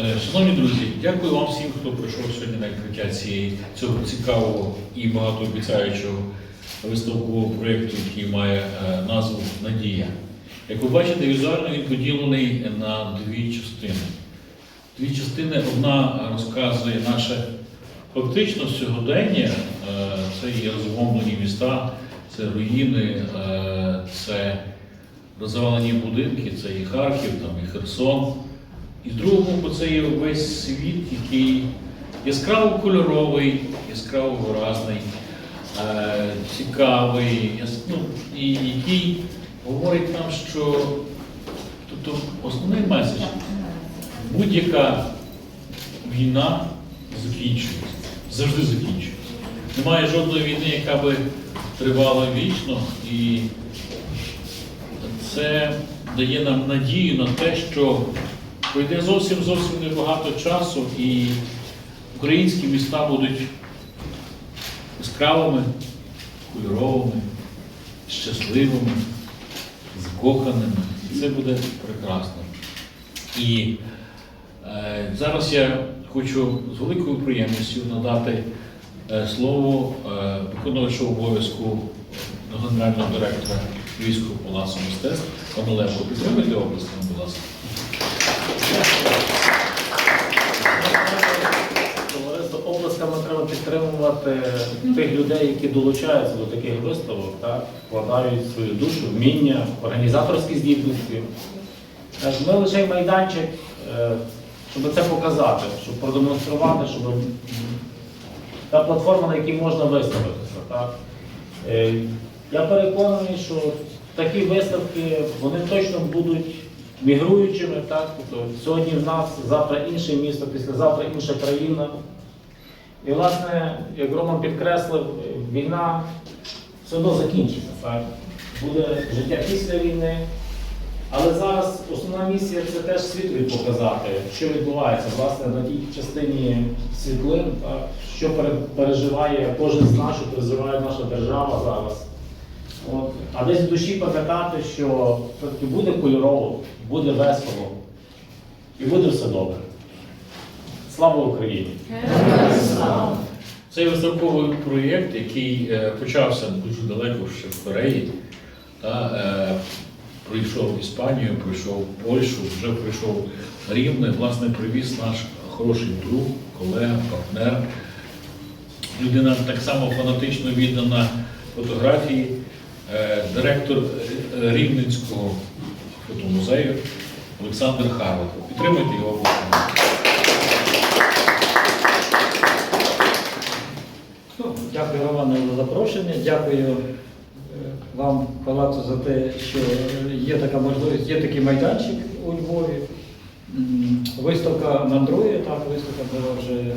Е, Шановні друзі, дякую вам всім, хто прийшов сьогодні на відкриття цієї цього цікавого і багатообіцяючого виставкового проєкту, який має е, назву Надія. Як ви бачите, візуально він поділений на дві частини. Дві частини одна розказує наше фактично сьогодення, е, це є розбомблені міста, це руїни, це розвалені будинки, це і Харків, там, і Херсон. І з другого боку, це є весь світ, який яскраво кольоровий, яскраво виразний, е, цікавий, ну, і який говорить нам, що тобто основний меседж будь-яка війна закінчується, завжди закінчується. Немає жодної війни, яка би тривала вічно, і це дає нам надію на те, що пройде зовсім зовсім небагато часу, і українські міста будуть яскравими, кольоровими, щасливими, закоханими. І це буде прекрасно. І е, зараз я хочу з великою приємністю надати е, слово е, виконувачу обов'язку генерального директора Львівського палацу мистецтв пану Леву. Підтримуйте обласному, будь ласка. Товариство обласками треба підтримувати тих людей, які долучаються до таких виставок, так? вкладають свою душу, вміння, організаторські здібності. Е, Ми лише майданчик, е, щоб це показати, щоб продемонструвати, щоб та платформа, на якій можна виставитися. Так? Е, Я переконаний, що такі виставки вони точно будуть мігруючими. Так? Тобто сьогодні в нас, завтра інше місто, післязавтра інша країна. І, власне, як Роман підкреслив, війна все одно закінчиться. Так? Буде життя після війни. Але зараз основна місія це теж світові показати, що відбувається власне на тій частині світлин, так? що переживає кожен з нас, що переживає наша держава зараз. От. А десь в душі пам'ятати, що буде кольорово, буде весело і буде все добре. Слава Україні! Цей виставковий проєкт, який е, почався дуже далеко ще в Кореї, та, е, пройшов Іспанію, пройшов Польщу, вже пройшов Рівне, власне, привіз наш хороший друг, колега, партнер. Людина так само фанатично віддана фотографії, директор е, Рівненського фотомузею Олександр Харлик. Підтримайте його. Ну, Дякую, Романе, за запрошення. Дякую е, вам, палацу, за те, що є така можливість, є такий майданчик у Львові. Виставка мандрує, так, виставка була вже е,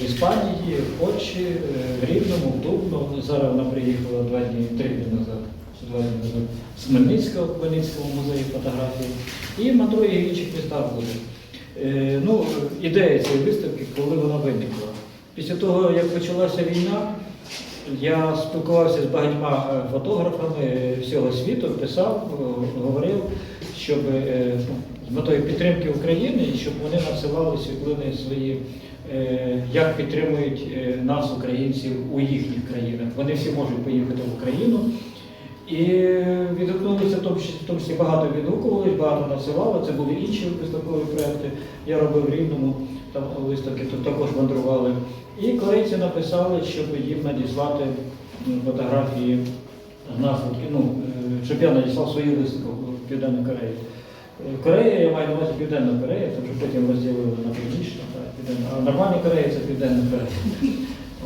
в Іспанії, в Польщі, е, в Рівному, в Дубно. Зараз вона приїхала два дні, три дні назад, два дні назад з Хмельницького, в Хмельницькому музеї фотографії. І мандрує в інших містах буде. Ну, ідея цієї виставки, коли вона виникла. Після того, як почалася війна, я спілкувався з багатьма е, фотографами всього світу, писав, говорив, щоб з метою підтримки України, і щоб вони надсилали світлини свої, е, як підтримують е, нас, українців, у їхніх країнах. Вони всі можуть поїхати в Україну. І відгукнулися, в тому числі- багато відгукувались, багато надсилали. Це були інші виставкові проекти. Я робив в Рівному там виставки, тут також мандрували. І корейці написали, щоб їм надіслати фотографії нас, ну, е, щоб я надіслав свою виставку в Південну Корею. Е, Корея, я маю на увазі Південна Корея, це вже потім розділили на північну. А нормальна Корея це Південна Корея.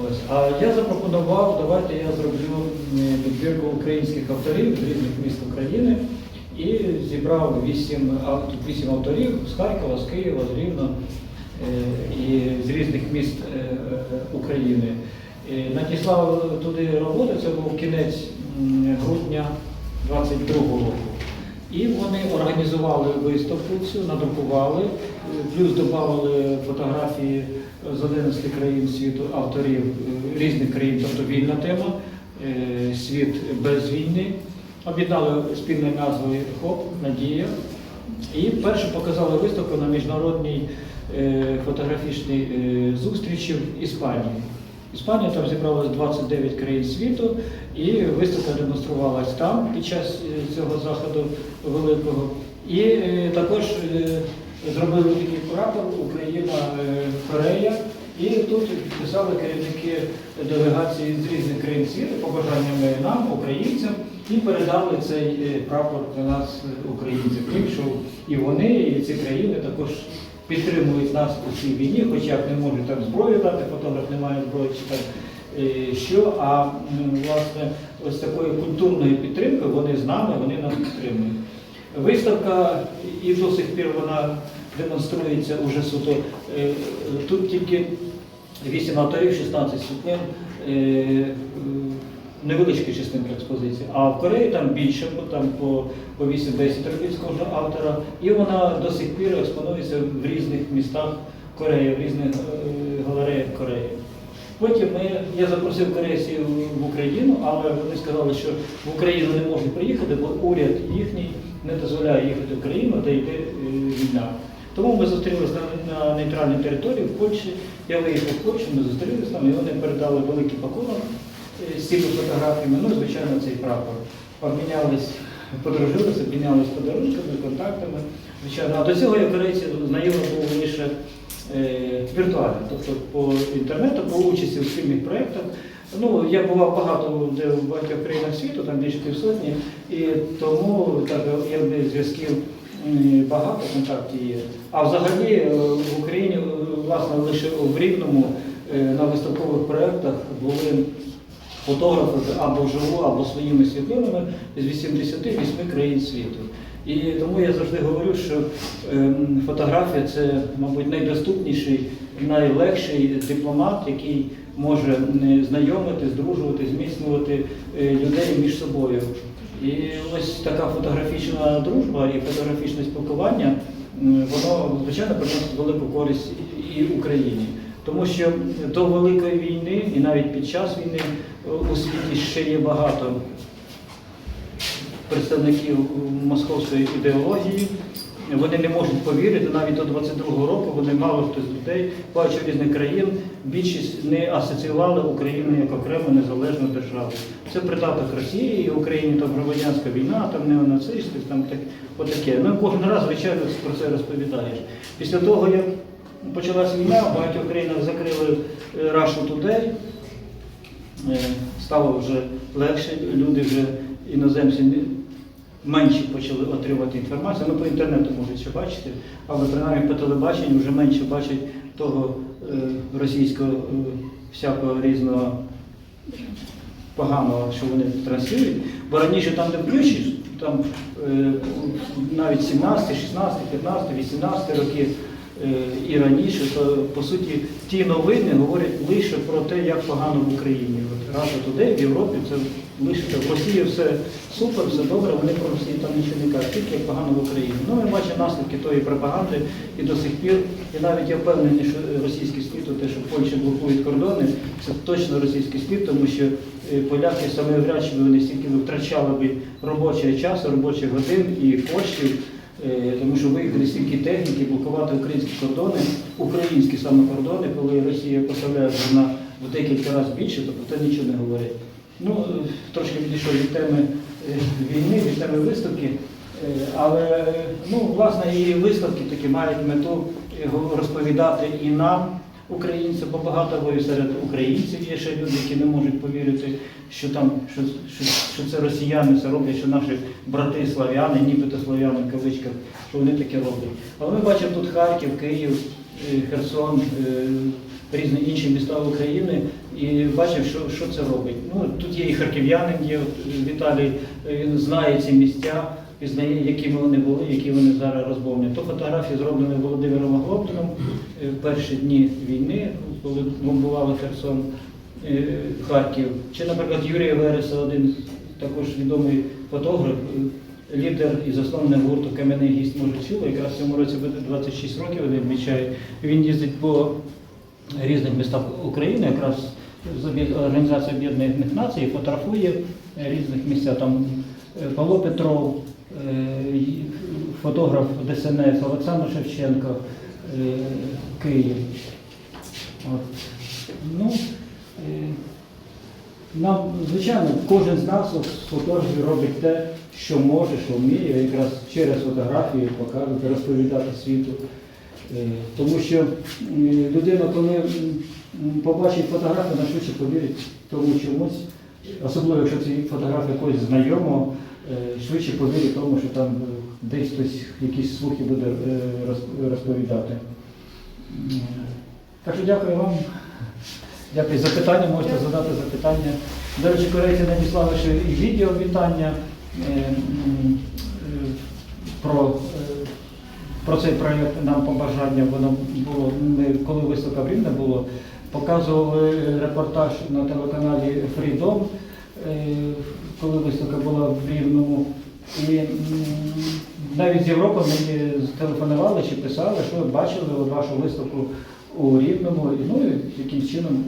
Ось. А я запропонував, давайте я зроблю підбірку українських авторів з різних міст України і зібрав вісім, вісім авторів з Харкова, з Києва, з Рівно е, і з різних міст е, України. І Надіслав туди роботи, це був кінець грудня 22-го року. І вони організували виставку цю, надрукували, плюс додали фотографії з 11 країн світу, авторів е, різних країн, тобто вільна тема, е, світ без війни. Об'єднали спільною назвою ХОП, Надія. І перше показали виставку на міжнародній е, фотографічній зустрічі в Іспанії. Іспанія там зібралось 29 країн світу, і виставка демонструвалась там під час е, цього заходу великого. І е, також е, зробили такий прапор Україна Корея. І тут писали керівники делегації з різних країн світу побажаннями нам, українцям, і передали цей прапор для нас, українців. Тим, що і вони, і ці країни також підтримують нас у цій війні, хоча б не можуть там зброю дати, фотограф не має зброї чи там е, що. А власне ось такої культурної підтримки вони з нами, вони нас підтримують. Виставка і до сих пір вона демонструється уже суто. е, Тут тільки 8 авторів, 16 світлин, е, е, невеличкі частинки експозиції. А в Кореї там більше, бо там по, по 8-10 робіт з кожного автора. І вона до сих пір експонується в різних містах Кореї, в різних е, галереях Кореї. Потім ми, я запросив корейців в Україну, але вони сказали, що в Україну не можуть приїхати, бо уряд їхній не дозволяє їхати в Україну, де йде е, війна. Тому ми зустрілися на, на нейтральній території в Польщі. Я виїхав в Польщу, ми зустрілися там, і вони передали великий пакунок з цими фотографіями, ну звичайно цей прапор. Обмінялись, подружилися, обмінялись подарунками, контактами. Звичайно, а до цього я корейці знайомий був лише е, віртуально, тобто по інтернету, по участі в спільних проєктах. Ну, я бував багато де в багатьох країнах світу, там більше півсотні, і тому так, якби зв'язків багато контактів є. А взагалі е, в Україні, е, власне, лише в Рівному е, на виставкових проєктах були фотографи або живу, або своїми світлинами з 88 країн світу. І тому я завжди говорю, що ем, фотографія це, мабуть, найдоступніший, найлегший дипломат, який може знайомити, здружувати, зміцнювати е, людей між собою. І ось така фотографічна дружба і фотографічне спілкування, воно, звичайно, приносить велику користь і Україні. Тому що до Великої війни і навіть під час війни у світі ще є багато представників московської ідеології. Вони не можуть повірити, навіть до 22-го року вони мало хто з людей, бачу різних країн, більшість не асоціювали Україну як окрему незалежну державу. Це придаток Росії, і Україні там громадянська війна, там неонацисти, там так, отаке. Ну кожен раз, звичайно, про це розповідаєш. Після того, як почалась війна, в багатьох країнах закрили е, Russia Today, Е, стало вже легше, люди вже іноземці менше почали отримувати інформацію. Ну, по інтернету можуть ще бачити, але принаймні по телебаченню вже менше бачать того е, російського всякого різного поганого, що вони транслюють. Бо раніше там, де включиш, там навіть 17, 16, 15, 18 роки е, і раніше, то по суті ті новини говорять лише про те, як погано в Україні. От Раша туди, в Європі це лише в Росії все супер, все добре, вони про Росію там нічого не кажуть, тільки як погано в Україні. Ну ми бачимо наслідки тої пропаганди і до сих пір. І навіть я впевнений, що російський слід, те, що Польща блокують кордони, це точно російський слід, тому що е, поляки саме вряд чи вони стільки втрачали би робочого часу, робочих годин і коштів. Е, Тому що виїхали стільки техніки блокувати українські кордони, українські саме кордони, коли Росія поставляє на в декілька разів більше, то про це нічого не говорить. Ну, е, трошки відійшов від теми е, війни, від теми виставки. Але ну, власне і виставки такі мають мету розповідати і нам, українцям, бо багато бо і серед українців є ще люди, які не можуть повірити, що там що, що, що це росіяни це роблять, що наші брати слав'яни, нібито слав'яни в кавичках, що вони таке роблять. Але ми бачимо тут Харків, Київ, е, Херсон, е, різні інші міста України і бачив, що, що це робить. Ну, тут є і харків'янин, є Віталій, е, він знає ці місця, пізнає, якими вони були, які вони зараз розбомблені. То фотографії зроблені Володимиром Глобдином е, в перші дні війни, коли бомбували Херсон, е, Харків. Чи, наприклад, Юрій Вереса, один також відомий фотограф, е, лідер і засновник гурту Кам'яний гість може чули, якраз цьому році буде 26 років, вони відмічають. Він їздить по різних містах України, якраз Організації Об'єднаних Націй, фотографує різних місцях. Там Павло Петров, фотограф ДСНС Олександр Шевченко, е, Київ. От. Ну, е, нам, звичайно, кожен з нас з фотографів робить те, що може, що вміє, якраз через фотографії показувати, розповідати світу. Е, Тому що людина, коли побачить фотографію, найшвидше повірить тому чомусь, особливо якщо це фотографія якогось знайомого, е, швидше повірить тому, що там е, десь хтось якісь слухи буде е, розповідати. Так що дякую вам. Дякую за питання, можете задати запитання. До речі, корейці надіслали ще і відео вітання про, про цей проєкт нам побажання. Воно було, коли виставка в Рівне було, показували репортаж на телеканалі Freedom, е, коли виставка була в Рівному. І навіть з Європи мені телефонували чи писали, що бачили вашу виставку у Рівному, ну і яким чином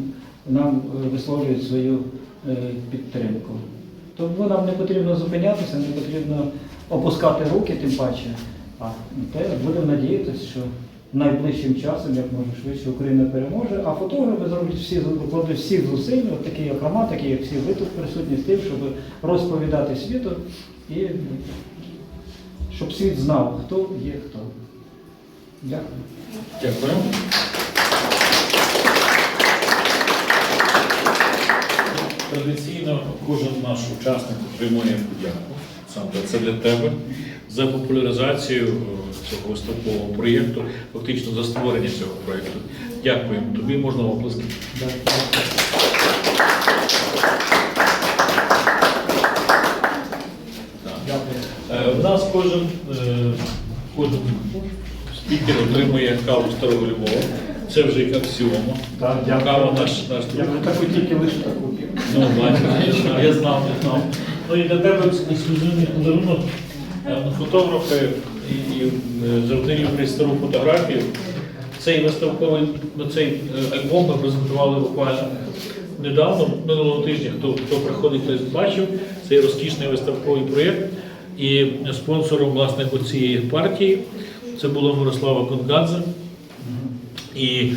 нам е, висловлюють свою е, підтримку. Тому нам не потрібно зупинятися, не потрібно опускати руки, тим паче. А те будемо надіятися, що найближчим часом, як може швидше, Україна переможе, а фотографи зроблять всі викладуть всіх зусиль, от такі як Роман, такі як всі ви тут присутні, з тим, щоб розповідати світу і щоб світ знав, хто є хто. Дякую. Дякую. Традиційно кожен наш учасник отримує подяку. Саме це для тебе за популяризацію е, цього виставкового проєкту, фактично за створення цього проєкту. Дякуємо. Тобі можна оплески. Так. Е, нас кожен, е, кожен спікер отримує каву старого Львова. Це вже як аксіома. Кава наш, наш Я вже таку тільки лише таку. Ну, бачиш, я знав, я знав. Ну і для тебе ексклюзивний подарунок. Е, Фотографи і, е, завжди люблять стару фотографію. Цей виставковий цей е, альбом ми презентували буквально недавно, минулого тижня. Хто, хто приходить, той бачив. Цей розкішний виставковий проєкт. І спонсором власне цієї партії це була Мирослава Конгадзе. І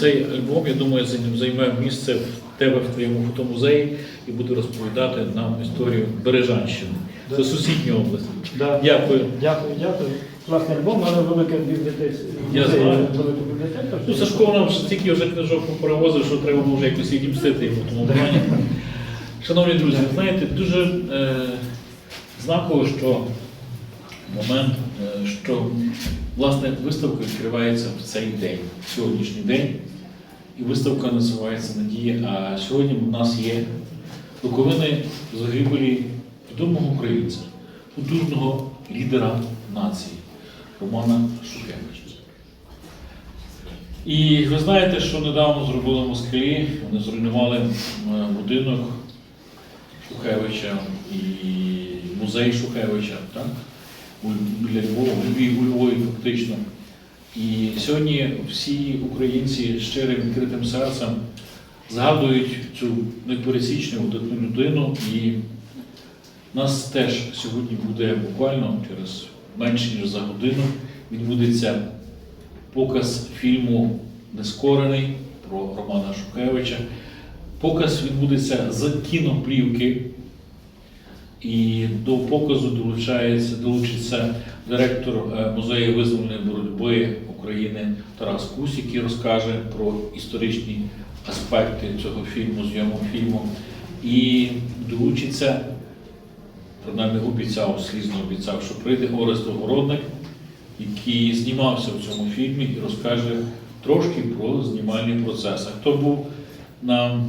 цей альбом, я думаю, займ- займе місце в тебе в твоєму фотомузеї і буде розповідати нам історію Бережанщини. Це сусідня область. Да. Дякую. Дякую, дякую. Класний альбом, але велика бібліотека. Я знаю. Велика бібліотека. Ну, Сашко нам стільки вже книжок перевозив, що треба може якось їх мстити йому тому плані. Шановні друзі, ви знаєте, дуже е, знаково, що момент, е, що власне виставка відкривається в цей день, в сьогоднішній день. І виставка називається Надія. А сьогодні у нас є роковини загибелі відомого українця, потужного лідера нації Романа Шухевича. І ви знаєте, що недавно зробили москалі, вони зруйнували е, будинок Шухевича і музей Шухевича, так? Біля Львова, у Львові, у Львові фактично. І сьогодні всі українці щирим відкритим серцем згадують цю непересічну видатну людину. І нас теж сьогодні буде буквально через менше ніж за годину відбудеться показ фільму Нескорений про Романа Шухевича. Показ відбудеться з кіноплівки. І до показу долучається, долучиться директор е, музею визвольної боротьби України Тарас Кусь, який розкаже про історичні аспекти цього фільму, зйомок фільму. І долучиться, принаймні обіцяв, слізно обіцяв, що прийде Орест Огородник, який знімався в цьому фільмі і розкаже трошки про знімальний процес. Хто був на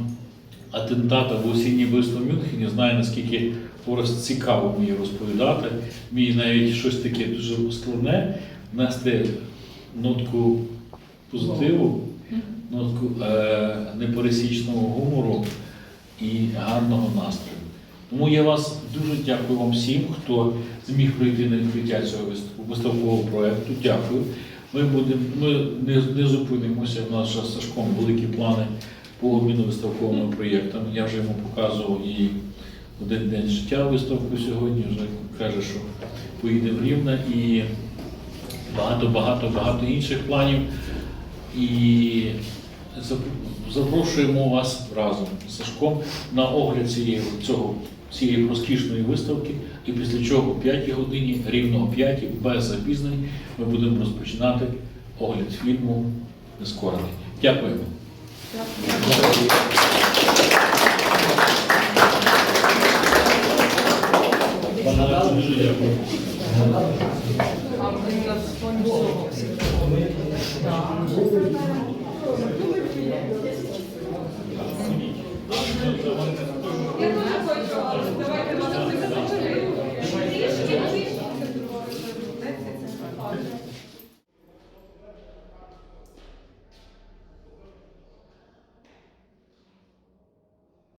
атентата в осінній вбивство в Мюнхені, знає, наскільки Орест цікаво вміє розповідати, вміє навіть щось таке дуже складне, внести нотку позитиву, нотку е, непересічного гумору і гарного настрою. Тому я вас дуже дякую вам всім, хто зміг прийти на відкриття цього вистав- виставкового проєкту. Дякую. Ми будемо, ми не, не зупинимося. У нас з Сашком великі плани по обміну виставковими проєктами. Я вже йому показував і один день життя виставку сьогодні. Вже каже, що поїде в Рівне і багато, багато, багато інших планів. І запрошуємо вас разом з Сашком на огляд цієї, цього, цієї розкішної виставки. І після чого о 5 годині, рівно о 5, без запізнень, ми будемо розпочинати огляд фільму Нескорений. Дякуємо. Дякую.